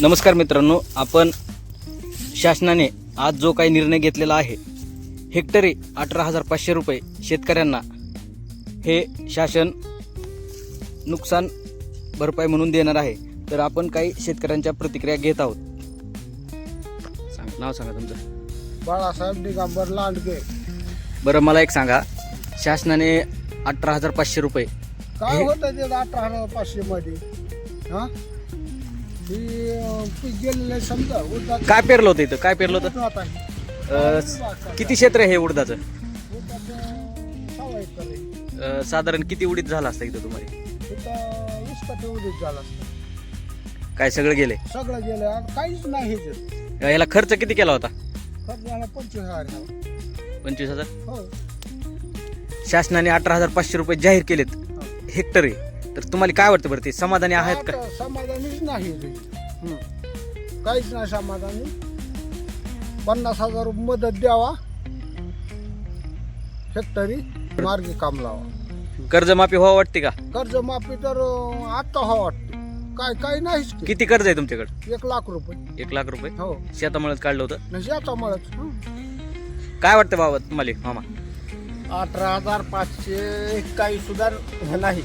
नमस्कार मित्रांनो आपण शासनाने आज जो काही निर्णय घेतलेला आहे हेक्टरी अठरा हजार पाचशे रुपये शेतकऱ्यांना हे शासन नुकसान भरपाई म्हणून देणार आहे. तर आपण काही शेतकऱ्यांच्या प्रतिक्रिया घेत आहोत. सांग नाव सांगा तुमचं. बाळासाहेब दिगंबर लांडगे. बरं मला एक सांगा. शासनाने अठरा हजार पाचशे रुपये काय हे- होतं ते अठरा हजार पाचशे मध्ये? हा? पीक गेलेलं समजा उडदाचं- काय पेरलं होतं इथं? काय पेरलं होतं? किती क्षेत्र आहे हे उडदाचं? उडदाचं सहा एकर आहे. अं, साधारण किती उडीत झालं असतं इथं तुम्हाला? तिथं वीस टक्के उडीद झाला असतं. काय सगळं गेले? सगळं गेलं आणि काहीच नाही हे याला खर्च किती केला होता? खर्च झाला पंचवीस हजार झाला. पंचवीस हजार? हो. शासनाने अठरा हजार पाचशे रुपये जाहीर केलेत हेक्टरी. तर तुम्हाला काय वाटतं बरं ते? समाधानी आहेत का? आता समाधानीच नाही. हं. काहीच नाही समाधानी. पन्नास हजार रुपये मदत द्यावा. हेक्टरी मार्गी काम लावा. कर्जमाफी व्हावं वाटते का? कर्जमाफी तर अं, आता हो वाटते. काय काय नाहीच की. किती कर्ज आहे तुमच्याकडे? एक लाख रुपये. एक लाख रुपये? हो. शेतामुळेच काढलं होतं? आता मळत काय वाटतं बाबा तुम्हाला मामा? अठरा हजार पाचशे काही सुद्धा नाही.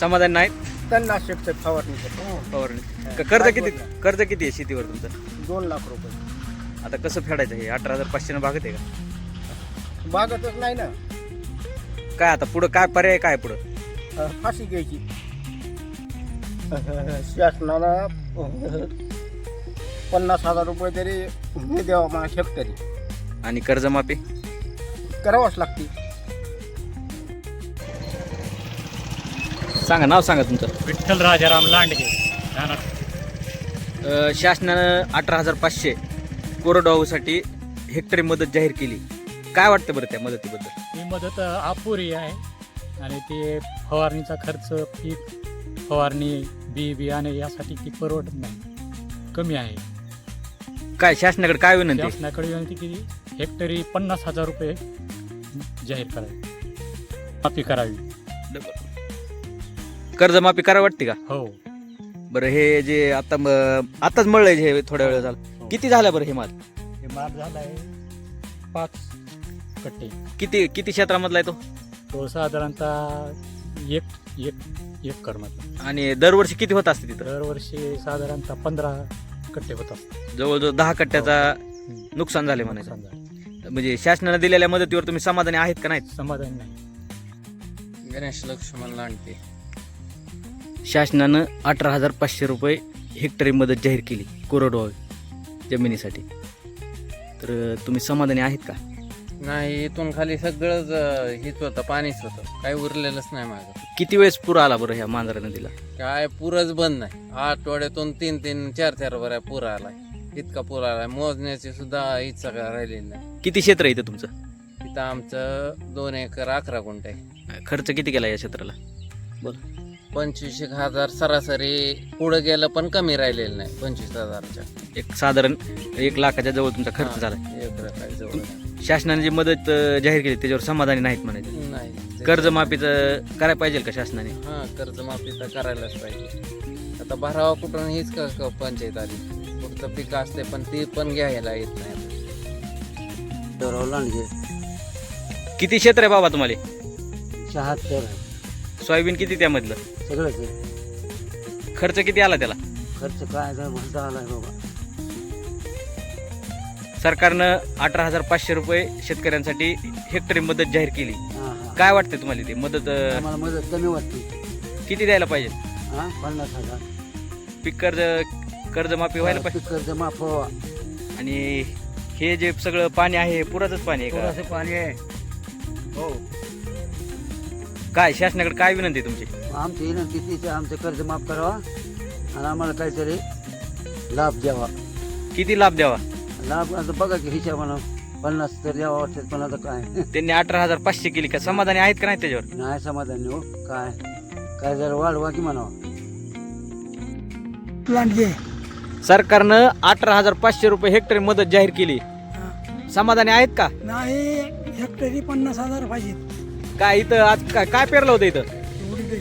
समाधान नाही त्यांना शेतकरी फवारणी फवारणी. क- कर्ज किती कर्ज किती आहे शेतीवर तुमचं? दोन लाख रुपये. आता कसं फेडायचं हे? अठरा हजार पाचशे भागत आहे का? भागतच नाही ना. काय आता पुढं काय पर्याय काय पुढं? अं, फाशी घ्यायची. शासनाला पन्नास हजार रुपये तरी हे द्यावा मला शेतकरी. आणि कर्जमाफी? करावंच लागते. सांगा नाव सांगा तुमचं. विठ्ठल राजाराम लांडगे. राहणार अ, शासनानं अठरा हजार पाचशे कोरडवाहूसाठी हेक्टरी मदत जाहीर केली. काय वाटतं बरं त्या मदतीबद्दल? ही मदत अपुरी आहे. आणि ते फवारणीचा खर्च पीक फवारणी बी बियाणे यासाठी ती परवडत नाही. कमी आहे. काय शासनाकडे काय विनंती? आहे? शासनाकडे विनंती की हेक्टरी पन्नास हजार रुपये जाहीर करावी. माफी करावी. कर्जमाफी करा वाटते का? हो. बरं हे जे आता म- आताच मळलंय जे थोड्या वेळ झालं. किती झालं बरं हे माल? हे माल झाला आहे पाच कट्टे. किती किती क्षेत्रामधला आहे तो? तो साधारणतः एक एक एक करमत आणि दरवर्षी किती होत असते तिथं? दरवर्षी साधारणतः पंधरा कट्टे होत असतात. जवळजवळ दहा कट्ट्याचा हम्म. नुकसान झाले म्हणायचं. म्हणजे शासनाने दिलेल्या मदतीवर तुम्ही समाधानी आहेत का नाहीत? समाधान नाही. गणेश लक्ष्मण लांडते शासनानं अठरा हजार पाचशे रुपये हेक्टरी मदत जाहीर केली कोरडवाहू जमिनीसाठी. तर तुम्ही समाधानी आहेत का? नाही इथून खाली सगळंच हेच होतं पाणीच होतं. काही उरलेलंच नाही माझं किती वेळेस पूर आला बरं ह्या मांजरा नदीला? काय पुरच बंद नाही. आठवड्यातून तीन तीन चार चार बऱ्या पूर आलाय. इतका पूर आलाय. मोजण्याची सुद्धा इच्छा काय राहिलेली नाही. किती क्षेत्र आहे इथं तुमचं? इथं आमचं दोन एकर अकरा गुंठ आहे. खर्च किती केला या क्षेत्राला? पंचवीस एक हजार सरासरी पुढं गेलं पण कमी राहिलेलं नाही पंचवीस हजारच्या. एक साधारण एक लाखाच्या जवळ तुमचा खर्च हा, झाला. एक जवळ. शासनाने जी मदत अं, जाहीर केली त्याच्यावर समाधानी नाहीत म्हणायचे. नाही. कर्जमाफीचं करायला पाहिजे का शासनाने? हा कर्जमाफी तर करायलाच पाहिजे. आता भरावा कुठून हीच का का पंचायत आली. पुढचं पीक असते पण ती पण घ्यायला येत नाही. लांडगे किती क्षेत्र आहे बाबा तुम्हाला? शहात्तर. सोयाबीन किती त्यामधलं? सगळंच आहे. खर्च किती आला त्याला? खर्च काय काय म्हणता आलाय बाबा. सरकारनं अठरा हजार पाचशे रुपये शेतकऱ्यांसाठी हेक्टरी मदत जाहीर केली. हा हा. काय वाटते तुम्हाला ते? मदत अं, आम्हाला मदत कमी वाटते. किती द्यायला पाहिजे? हा पन्नास हजार. पीक कर्ज कर्जमाफी व्हायला पाहिजे. पीक कर्ज माफ व्हावा. आणि हे जे सगळं पाणी आहे हे पुराचंच पाणी आहे का? थोडंसं पाणी आहे. हो. काय शासनाकडे काय विनंती आहे तुमची? आमची विनंती तिथे आमचं कर्ज माफ करावा आणि आम्हाला काहीतरी लाभ द्यावा. किती लाभ द्यावा? लाभ आता बघा की हिशोबानं पन्नास तर द्यावा वाटत पण आता काय? त्यांनी अठरा हजार पाचशे केली का? समाधानी आहेत का नाही त्याच्यावर? नाही समाधानी हो काय? काय जरा वाढवा की म्हणावा. लांडगे सरकारनं अठरा हजार पाचशे रुपये हेक्टरी मदत जाहीर केली. समाधानी आहेत का? नाही हेक्टरी पन्नास हजार पाहिजे काय इथं आज काय काय पेरलं होतं इथं? एवढी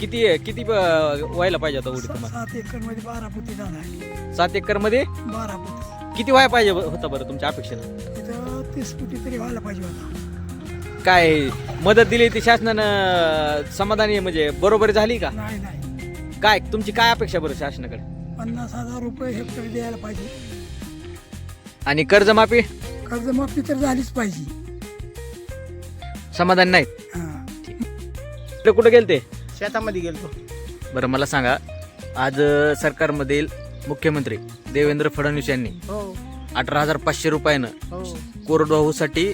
किती किती अं, व्हायला पाहिजे होता उडी तुम्हाला? सात एकरमध्ये बारा पुती झाला आहे सात एकरमध्ये? बारा पुती. किती व्हायला पाहिजे होता बरं तुमच्या अपेक्षेनं? तिथं तीस पुती तरी व्हायला पाहिजे होता काय मदत दिली ती शासनानं समाधानी म्हणजे बरोबरी झाली का? नाही नाही. काय तुमची काय अपेक्षा बरं शासनाकडे? पन्नास हजार रुपये हेक्टर द्यायला पाहिजे. आणि कर्जमाफी? कर्जमाफी तर झालीच पाहिजे. समाधान नाही. हा. कुठे गेल ते शेतामध्ये गेलतो. बरं मला सांगा आज अं, सरकारमधील मुख्यमंत्री देवेंद्र फडणवीस यांनी हो. अठरा हजार पाचशे रुपयानं हो. कोरडवाहूसाठी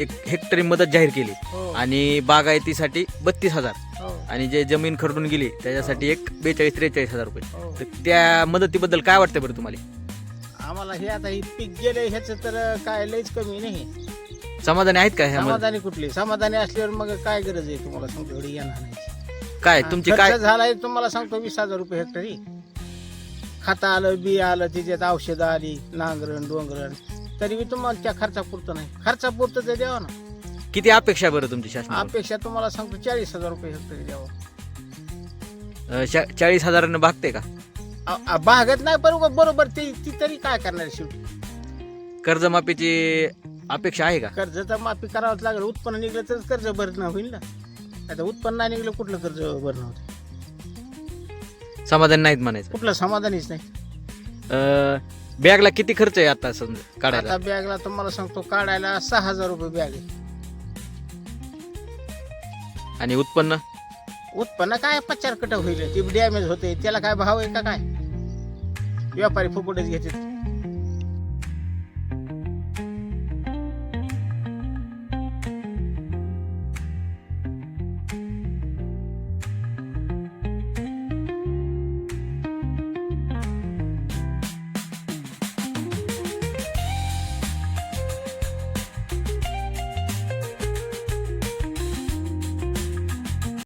एक हेक्टरी मदत जाहीर केली हो. आणि बागायतीसाठी बत्तीस हजार. हो. आणि जे जमीन खरडून गेली त्याच्यासाठी एक बेचाळीस त्रेचाळीस हजार रुपये. हो. तर त्या मदतीबद्दल काय वाटतं बरं तुम्हाला? आम्हाला हे आता हे पीक गेले ह्याच तर काय लयच कमी नाही समाधानी आहेत का समाधानी कुठली? समाधानी असल्यावर मग काय गरज आहे तुम्हाला? सांगतो एवढी येणार नाही. काय तुमची काय झालाय तुम्हाला सांगतो वीस हजार रुपये हेक्टरी खाता आलं बी आलं त्याच्यात औषधं आली नांगरण डोंगरण. तरी बी तुम्हाला त्या खर्चापुरतं नाही. खर्चापुरतं ते द्यावं ना. किती अपेक्षा बरं तुमची शासन अपेक्षा तुम्हाला सांगतो चाळीस हजार रुपये हेक्टरी द्यावं. चाळीस हजारानं भागते का? भागत नाही बरोबर बरोबर ती ती तरी काय करणार शेवटी? कर्जमाफीची अपेक्षा आहे का? कर्ज तर माफी करावंच लागेल. उत्पन्न निघलं तर कर्ज भरणं होईल ना? आता उत्पन्न नाही निघलं कुठलं कर्ज भरणं होतं? समाधान नाहीत म्हणायचं. कुठलं समाधानीच नाही. अं, बॅगला किती खर्च आहे आता समजा काढायला? आता बॅगला तुम्हाला सांगतो काढायला सहा हजार रुपये बॅग आहे. आणि उत्पन्न? उत्पन्न काय? पचार कट होईल. ती डॅमेज होते त्याला काय भाव आहे का काय? व्यापारी फुकटच घेते